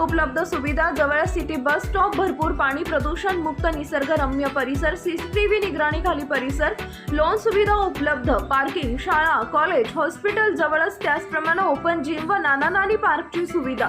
उपलब्ध सुविधा जवळ सिटी बस स्टॉप भरपूर पाणी प्रदूषण मुक्त निसर्गरम्य परिसर सीसीटीव्ही निगराणीखाली परिसर लोन सुविधा उपलब्ध पार्किंग शाळा कॉलेज हॉस्पिटल जवळच त्याचप्रमाणे ओपन जिम व नाना नानी पार्कची सुविधा.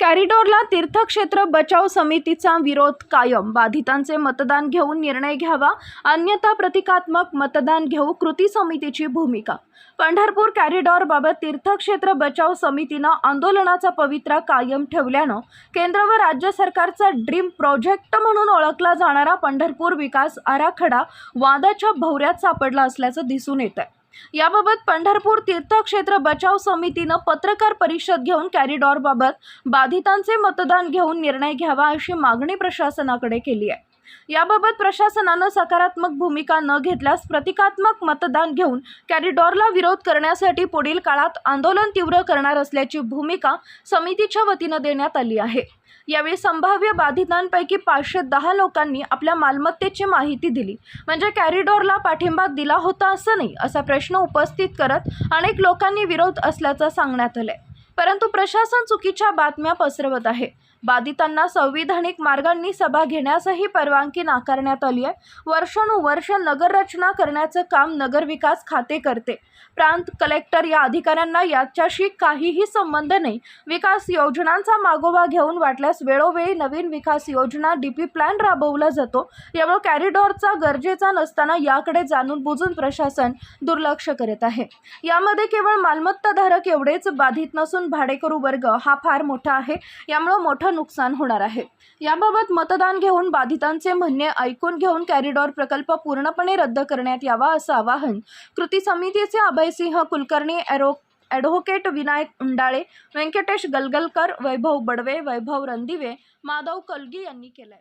कॅरिडॉरला तीर्थक्षेत्र बचाव समितीचा विरोध कायम. बाधितांचे मतदान घेऊन निर्णय घ्यावा अन्यथा प्रतिकात्मक मतदान घेऊ कृती समितीची भूमिका. पंढरपूर कॅरिडॉरबाबत तीर्थक्षेत्र बचाव समितीनं आंदोलनाचा पवित्रा कायम ठेवल्यानं केंद्र व राज्य सरकारचा ड्रीम प्रोजेक्ट म्हणून ओळखला जाणारा पंढरपूर विकास आराखडा वादाच्या भोवऱ्यात सापडला असल्याचं दिसून येत आहे याबाबत पंढरपूर तीर्थक्षेत्र बचाव समितीनं पत्रकार परिषद घेऊन कॅरिडॉरबाबत बाधितांचे मतदान घेऊन निर्णय घ्यावा अशी मागणी प्रशासनाकडे केली आहे. याबाबत प्रशासनानं सकारात्मक भूमिका न घेतल्यास प्रतिकात्मक मतदान घेऊन कॅरिडॉरला विरोध करण्यासाठी पुढील काळात आंदोलन तीव्र करणार असल्याची भूमिका समितीच्या वतीनं देण्यात आली आहे. यावेळी संभाव्य बाधितांपैकी पाचशे दहा लोकांनी आपल्या मालमत्तेची माहिती दिली. म्हणजे कॅरिडॉरला पाठिंबा दिला होता असं नाही असा प्रश्न उपस्थित करत अनेक लोकांनी विरोध असल्याचं सांगण्यात आलंय. परंतु प्रशासन चुकीच्या बातम्या पसरवत आहे. बाधितांना संविधानिक मार्गांनी सभा घेण्यासही परवानगी नाकारण्यात आली आहे. वर्षानुवर्ष नगररचना करण्याचं काम नगरविकास खाते करते. प्रांत कलेक्टर या अधिकाऱ्यांना याच्याशी काहीही संबंध नाही. विकास योजनांचा मागोवा घेऊन वाटल्यास वेळोवेळी नवीन विकास योजना डी पी प्लॅन राबवला जातो. यामुळे कॅरिडॉरचा गरजेचा नसताना याकडे जाणून बुजून प्रशासन दुर्लक्ष करत आहे. यामध्ये केवळ मालमत्ताधारक एवढेच बाधित नसून भाडेकरू वर्ग हा फार मोठा आहे. यामुळं मोठं नुकसान होणार आहे. याबाबत मतदान घेऊन बाधितांचे म्हणणे ऐकून घेऊन कॅरिडॉर प्रकल्प पूर्णपणे रद्द करण्यात यावा असं आवाहन कृती समितीचे अभयसिंह कुलकर्णी एरो ॲडव्होकेट विनायक उंडाळे व्यंकटेश गलगलकर वैभव बडवे वैभव रणदिवे माधव कलगी यांनी केलंय.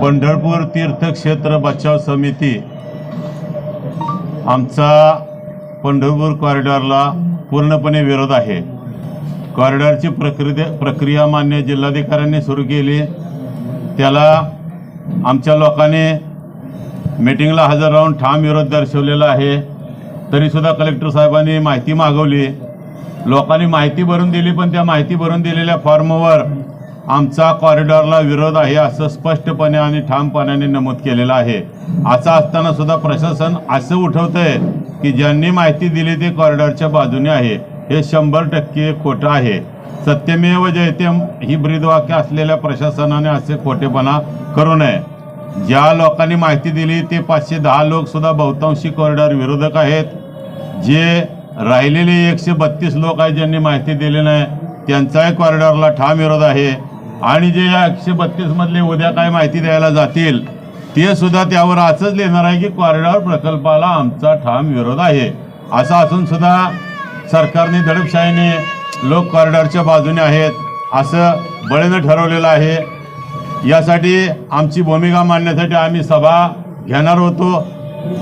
पंढरपूर तीर्थक्षेत्र बचाव समिती आमचा पंढरपूर कॉरिडॉरला पूर्णपणे विरोध आहे. कॉरिडॉरची प्रक्रिया प्रक्रिया मान्य जिल्हाधिकाऱ्यांनी सुरू केली. त्याला आमच्या लोकांनी मीटिंगला हजर राहून ठाम विरोध दर्शवलेला आहे. तरीसुद्धा कलेक्टर साहेबांनी माहिती मागवली. लोकांनी माहिती भरून दिली पण त्या माहिती भरून दिलेल्या फॉर्मवर आमचा कॉरिडॉरला विरोध आहे असं स्पष्टपणे आणि ठामपणाने नमूद केलेलं आहे. असं असताना सुद्धा प्रशासन असं उठवतंय की ज्यांनी माहिती दिली ते कॉरिडॉरच्या बाजूने आहे. हे शंभर टक्के खोटं आहे. सत्यमेव जयतेम ही ब्रीदवाक्य असलेल्या प्रशासनाने असे खोटेपणा करू नये. ज्या लोकांनी माहिती दिली ते पाचशे दहा लोकसुद्धा बहुतांशी कॉरिडॉर विरोधक आहेत. जे राहिलेले एकशे बत्तीस लोक आहेत ज्यांनी माहिती दिली नाही त्यांचाही कॉरिडॉरला ठाम विरोध आहे. आणि जे या एकशे बत्तीसमधले उद्या काय माहिती द्यायला जातील ते सुद्धा त्यावर असंच लिहिणार आहे की कॉरिडॉर प्रकल्पाला आमचा ठाम विरोध आहे. असं असूनसुद्धा सरकारने दडपशाहीने लोक कॉरिडॉरच्या बाजूने आहेत असं बळीनं ठरवलेलं आहे. यासाठी आमची भूमिका मांडण्यासाठी आम्ही सभा घेणार होतो.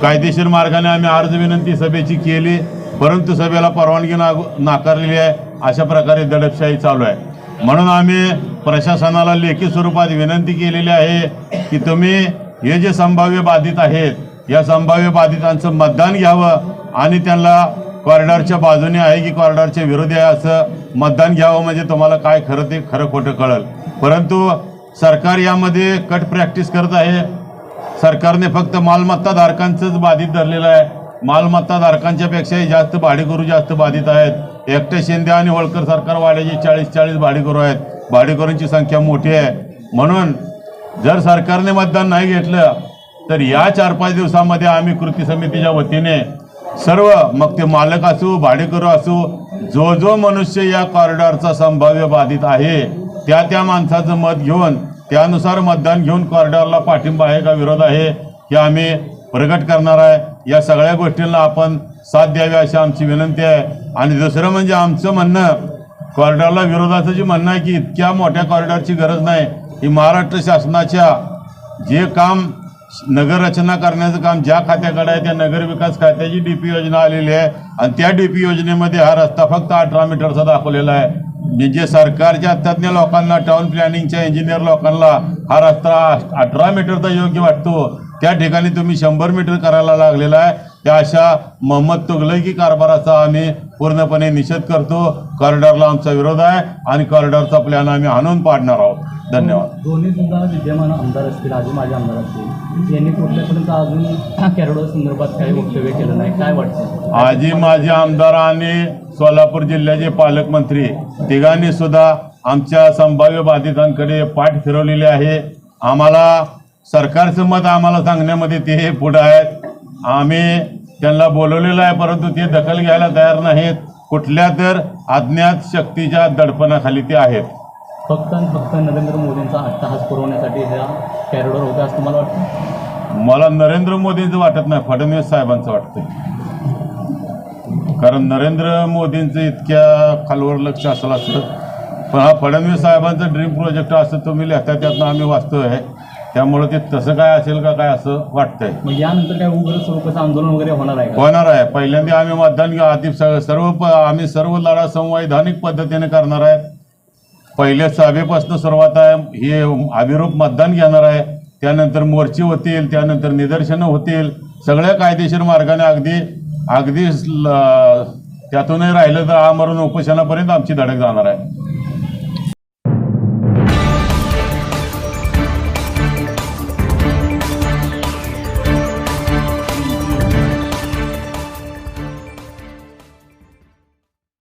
कायदेशीर मार्गाने आम्ही अर्ज विनंती सभेची केली परंतु सभेला परवानगी ना नाकारलेली आहे अशा प्रकारे दडपशाही चालू आहे. म्हणून आम्ही प्रशासनाला लेखी स्वरूपात विनंती केलेली आहे की तुम्ही हे जे संभाव्य बाधित आहेत या संभाव्य बाधितांचं मतदान घ्यावं आणि त्यांना कॉरिडॉरच्या बाजूने आहे की कॉरिडॉरच्या विरोधी आहे असं मतदान घ्यावं म्हणजे तुम्हाला काय खरं ते खरं खोटं कळल. परंतु सरकार यामध्ये कट प्रॅक्टिस करत आहे. सरकारने फक्त मालमत्ताधारकांचंच बाधित धरलेलं आहे. मालमत्ता धारकांच्यापेक्षाही जास्त भाडेकरू जास्त बाधित आहेत. एकटे शिंदे आणि होळकर सरकार वाड्याचे चाळीस चाळीस भाडेकरू आहेत. भाडेकरूंची संख्या मोठी आहे. म्हणून जर सरकारने मतदान नाही घेतलं तर या चार पाच दिवसामध्ये आम्ही कृती समितीच्या वतीने सर्व मग ते मालक असो भाडेकरू असो जो जो मनुष्य या कॉरिडॉरचा संभाव्य बाधित आहे त्या त्या माणसाचं मत घेऊन त्यानुसार मतदान घेऊन कॉरिडॉरला पाठिंबा आहे का विरोध आहे हे आम्ही प्रगट करणार आहे. या सगळ्या गोष्टींना आपण साथ द्यावी अशी आमची विनंती आहे. आणि दुसरं म्हणजे आमचं म्हणणं कॉरिडॉरला विरोधाचं जे म्हणणं आहे की इतक्या मोठ्या कॉरिडॉरची गरज नाही ही महाराष्ट्र शासनाच्या जे काम नगररचना करण्याचं काम ज्या खात्याकडे आहे त्या नगर विकास खात्याची डी पी योजना आलेली आहे. आणि त्या डी पी योजनेमध्ये हा रस्ता फक्त अठरा मीटरचा दाखवलेला आहे. म्हणजे सरकारच्या तज्ज्ञ लोकांना टाउन प्लॅनिंगच्या इंजिनियर लोकांना हा रस्ता अठरा मीटरचा योग्य वाटतो त्या ठिकाणी तुम्ही शंभर मीटर करायला लागलेला आहे. त्या अशा मोहम्मद तुगलकी कारभाराचा आम्ही पूर्णपणे निषेध करतो. कॉरिडॉरला आमचा विरोध आहे आणि कॉरिडॉरचा प्लॅन आम्ही आणून पाडणार आहोत. धन्यवाद. दोन्ही सुद्धा विद्यमान आमदार असतील आधी माझे आमदार असतील. यांनी कुठल्यापर्यंत अजून कॅरोडो संदर्भात काही वक्तव्य केलं नाही? काय वाटतं आजी माजी आमदार आणि सोलापूर जिल्ह्याचे पालकमंत्री तिघांनी सुद्धा आमच्या संभाव्य बाधितांकडे पाठ फिरवलेली आहे. आम्हाला सरकारचं मत आम्हाला सांगण्यामध्ये ते पुढं आहेत. आम्ही त्यांना बोलवलेलं आहे परंतु ते दखल घ्यायला तयार नाहीत. कुठल्या तर अज्ञात शक्तीच्या दडपणाखाली ते आहेत. फक्त आणि फक्त नरेंद्र मोदींचा अट्टहास पुरवण्यासाठी ह्या कॅरोडोर होत्या असं तुम्हाला वाटतं? मला नरेंद्र मोदींचं वाटत नाही फडणवीस साहेबांचं वाटतं कारण नरेंद्र मोदींचं इतक्या खालवर लक्ष असलं असतं. पण हा फडणवीस साहेबांचं ड्रीम प्रोजेक्ट असं तुम्ही लिहिता त्यातनं आम्ही वाचतोय त्यामुळे ते तसं काय असेल का काय असं वाटतंय. मग यानंतर काय उग्र स्वरूपाचं आंदोलन वगैरे होणार आहे का? होणार आहे. पहिल्यांदा आम्ही मतदान आधी स- सर्व प- आम्ही सर्व लढा संवैधानिक पद्धतीने करणार आहेत पहिल्या सभेपासून सुरुवात आहे. हे अभिरूप मतदान घेणार आहे. त्यानंतर मोर्चे होतील त्यानंतर निदर्शनं होतील. सगळ्या कायदेशीर मार्गाने अगदी अगदी ल- त्यातूनही राहिलं तर आमरण उपोषणापर्यंत आमची धडक जाणार आहे.